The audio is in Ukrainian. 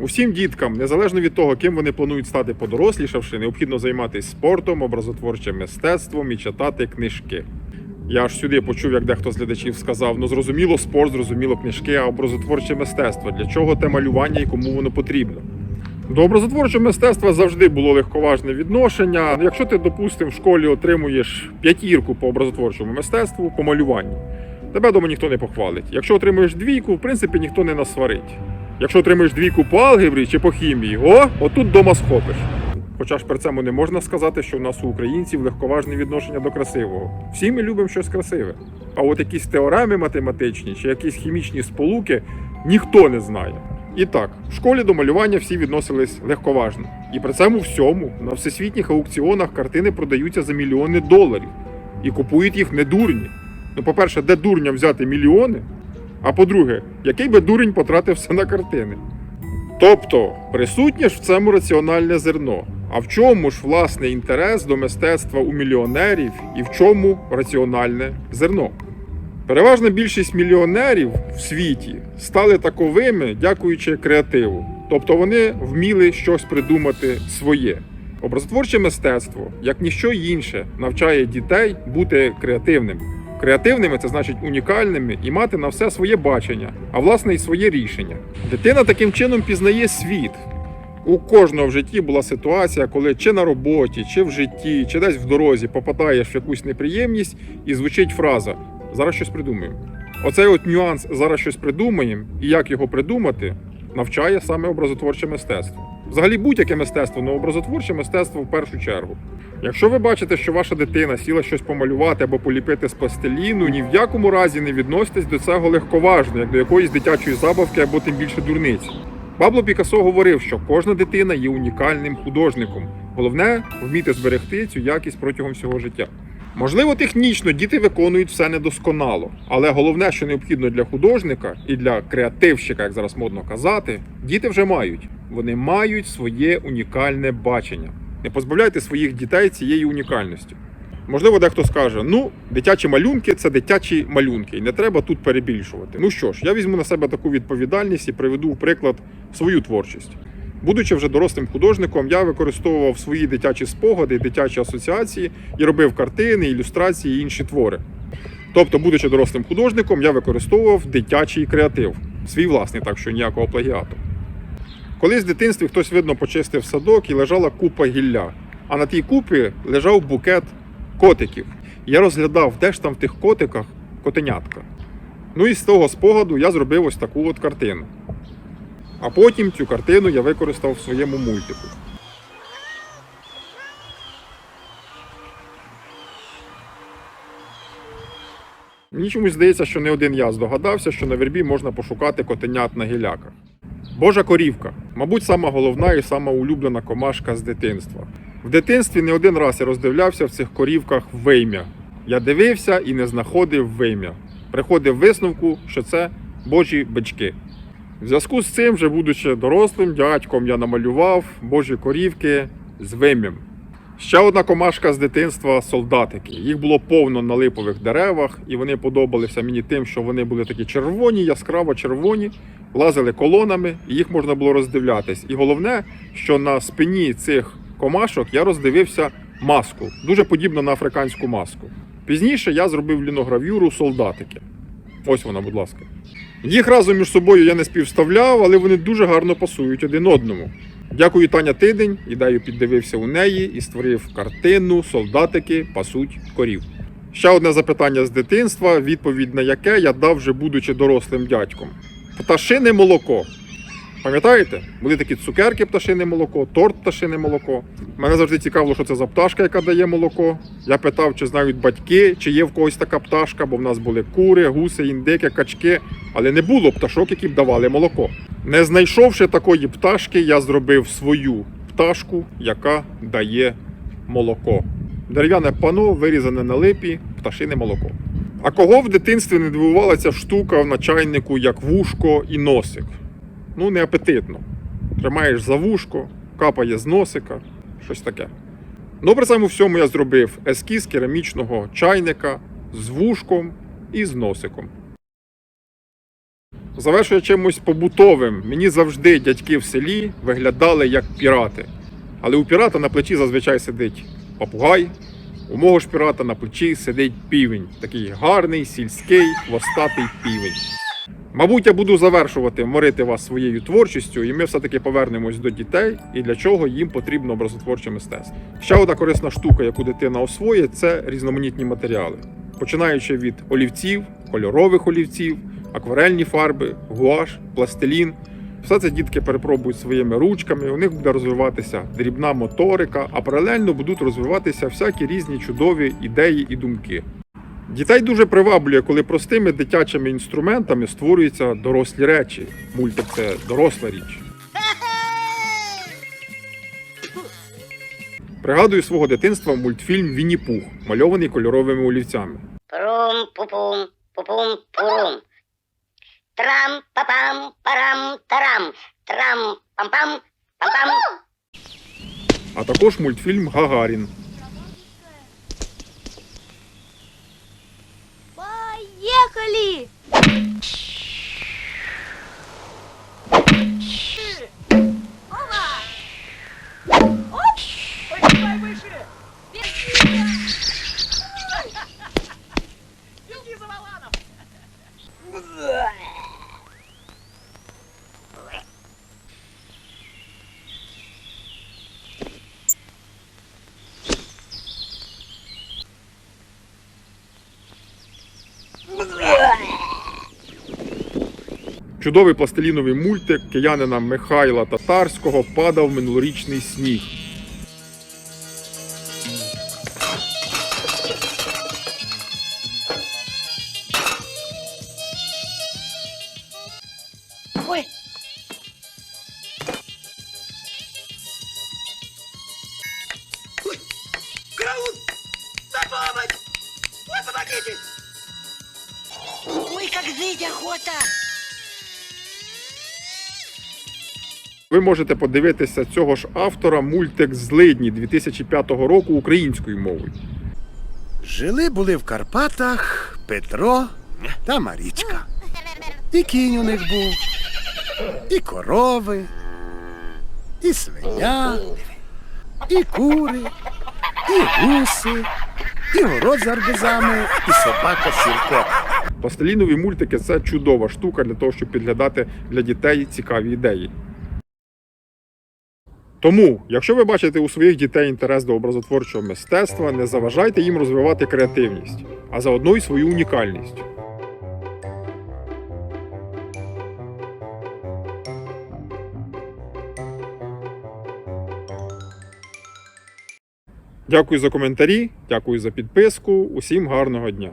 Усім діткам, незалежно від того, ким вони планують стати подорослішавши, необхідно займатися спортом, образотворчим мистецтвом і читати книжки. Я аж сюди почув, як дехто з глядачів сказав: ну зрозуміло, спорт, зрозуміло книжки, а образотворче мистецтво. Для чого те малювання і кому воно потрібно? До образотворчого мистецтва завжди було легковажне відношення. Якщо ти, допустимо, в школі отримуєш п'ятірку по образотворчому мистецтву, по малюванню, тебе дома ніхто не похвалить. Якщо отримуєш двійку, в принципі, ніхто не насварить. Якщо отримуєш двійку по алгебрі чи по хімії, о, отут дома схопиш. Хоча ж при цьому не можна сказати, що у нас у українців легковажне відношення до красивого. Всі ми любимо щось красиве. А от якісь теореми математичні чи якісь хімічні сполуки ніхто не знає. І так, в школі до малювання всі відносились легковажно. І при цьому всьому на всесвітніх аукціонах картини продаються за мільйони доларів. І купують їх не дурні. Ну, по-перше, де дурням взяти мільйони? А по-друге, який би дурень потратив все на картини? Тобто присутнє ж в цьому раціональне зерно. А в чому ж власне інтерес до мистецтва у мільйонерів і в чому раціональне зерно? Переважна більшість мільйонерів в світі стали таковими, дякуючи креативу. Тобто вони вміли щось придумати своє. Образотворче мистецтво, як ніщо інше, навчає дітей бути креативними. Креативними це значить унікальними і мати на все своє бачення, а власне і своє рішення. Дитина таким чином пізнає світ. У кожного в житті була ситуація, коли чи на роботі, чи в житті, чи десь в дорозі попадаєш в якусь неприємність і звучить фраза Зараз щось придумаємо. Оцей от нюанс зараз щось придумаємо, і як його придумати, навчає саме образотворче мистецтво. Взагалі будь-яке мистецтво, але образотворче мистецтво в першу чергу. Якщо ви бачите, що ваша дитина сіла щось помалювати або поліпити з пластиліну, ні в якому разі не відноситесь до цього легковажно, як до якоїсь дитячої забавки або тим більше дурниці. Пабло Пікассо говорив, що кожна дитина є унікальним художником. Головне вміти зберегти цю якість протягом всього життя. Можливо, технічно діти виконують все недосконало, але головне, що необхідно для художника і для креативщика, як зараз модно казати, діти вже мають. Вони мають своє унікальне бачення. Не позбавляйте своїх дітей цієї унікальності. Можливо, дехто скаже: ну, дитячі малюнки це дитячі малюнки, і не треба тут перебільшувати. Ну що ж, я візьму на себе таку відповідальність і приведу в приклад свою творчість. Будучи вже дорослим художником, я використовував свої дитячі спогади, дитячі асоціації і робив картини, ілюстрації і інші твори. Тобто, будучи дорослим художником, я використовував дитячий креатив, свій власний, так що ніякого плагіату. Колись в дитинстві хтось видно почистив садок і лежала купа гілля, а на тій купі лежав букет котиків. Я розглядав, де ж там в тих котиках котенятка. Ну і з того спогаду я зробив ось таку от картину. А потім цю картину я використав в своєму мультику. Мені чомусь здається, що не один я здогадався, що на вербі можна пошукати котенят на гіляках. Божа корівка, мабуть, сама головна і сама улюблена комашка з дитинства. В дитинстві не один раз я роздивлявся в цих корівках вим'я. Я дивився і не знаходив вим'я. Приходив висновку, що це божі бички. В зв'язку з цим, вже будучи дорослим дядьком, я намалював божі корівки з вим'ям. Ще одна комашка з дитинства солдатики. Їх було повно на липових деревах, і вони подобалися мені тим, що вони були такі червоні, яскраво червоні, лазили колонами, їх можна було роздивлятись. І головне, що на спині цих комашок я роздивився маску, дуже подібну на африканську маску. Пізніше я зробив ліногравюру солдатики. Ось вона, будь ласка. Їх разом між собою я не співставляв, але вони дуже гарно пасують один одному. Дякую, Таня Тидень. Ідею піддивився у неї і створив картину Солдатики пасуть корів. Ще одне запитання з дитинства, відповідь на яке я дав вже будучи дорослим дядьком. Пташине молоко. Пам'ятаєте? Були такі цукерки пташине молоко, торт пташине молоко. Мене завжди цікавило, що це за пташка, яка дає молоко. Я питав, чи знають батьки, чи є в когось така пташка, бо в нас були кури, гуси, індики, качки, але не було пташок, які б давали молоко. Не знайшовши такої пташки, я зробив свою пташку, яка дає молоко. Дерев'яне пано вирізане на липі, пташине молоко. А кого в дитинстві не дивувала ця штука в начальнику, як вушко і носик? Ну, не апетитно. Тримаєш за вушко, капає з носика, щось таке. Ну, при цьому всьому я зробив ескіз керамічного чайника з вушком і з носиком. Завершує чимось побутовим. Мені завжди дядьки в селі виглядали як пірати. Але у пірата на плечі зазвичай сидить попугай. У мого ж пірата на плечі сидить півень. Такий гарний, сільський, хвостатий півень. Мабуть, я буду завершувати морити вас своєю творчістю, і ми все-таки повернемось до дітей і для чого їм потрібно образотворче мистецтво. Ще одна корисна штука, яку дитина освоїть, це різноманітні матеріали, починаючи від олівців, кольорових олівців, акварельні фарби, гуаш, пластилін. Все це дітки перепробують своїми ручками, у них буде розвиватися дрібна моторика, а паралельно будуть розвиватися всякі різні чудові ідеї і думки. Дітей дуже приваблює, коли простими дитячими інструментами створюються дорослі речі. Мультик це доросла річ. Пригадую свого дитинства мультфільм Вінні Пух, мальований кольоровими олівцями. Прум пупум пам пам Пам-пам. А також мультфільм Гагарін. Поехали! Чудовий пластиліновий мультик киянина Михайла Татарського падав минулорічний сніг. Ой, охота! Ви можете подивитися цього ж автора мультик Злидні 2005 року українською мовою. Жили були в Карпатах Петро та Марічка. І кінь у них був, і корови, і свиня, і кури, і гуси, і город з арбузами, і собака Сірко. Пластилінові мультики це чудова штука для того, щоб підглядати для дітей цікаві ідеї. Тому, якщо ви бачите у своїх дітей інтерес до образотворчого мистецтва, не заважайте їм розвивати креативність, а заодно й свою унікальність. Дякую за коментарі, дякую за підписку. Усім гарного дня!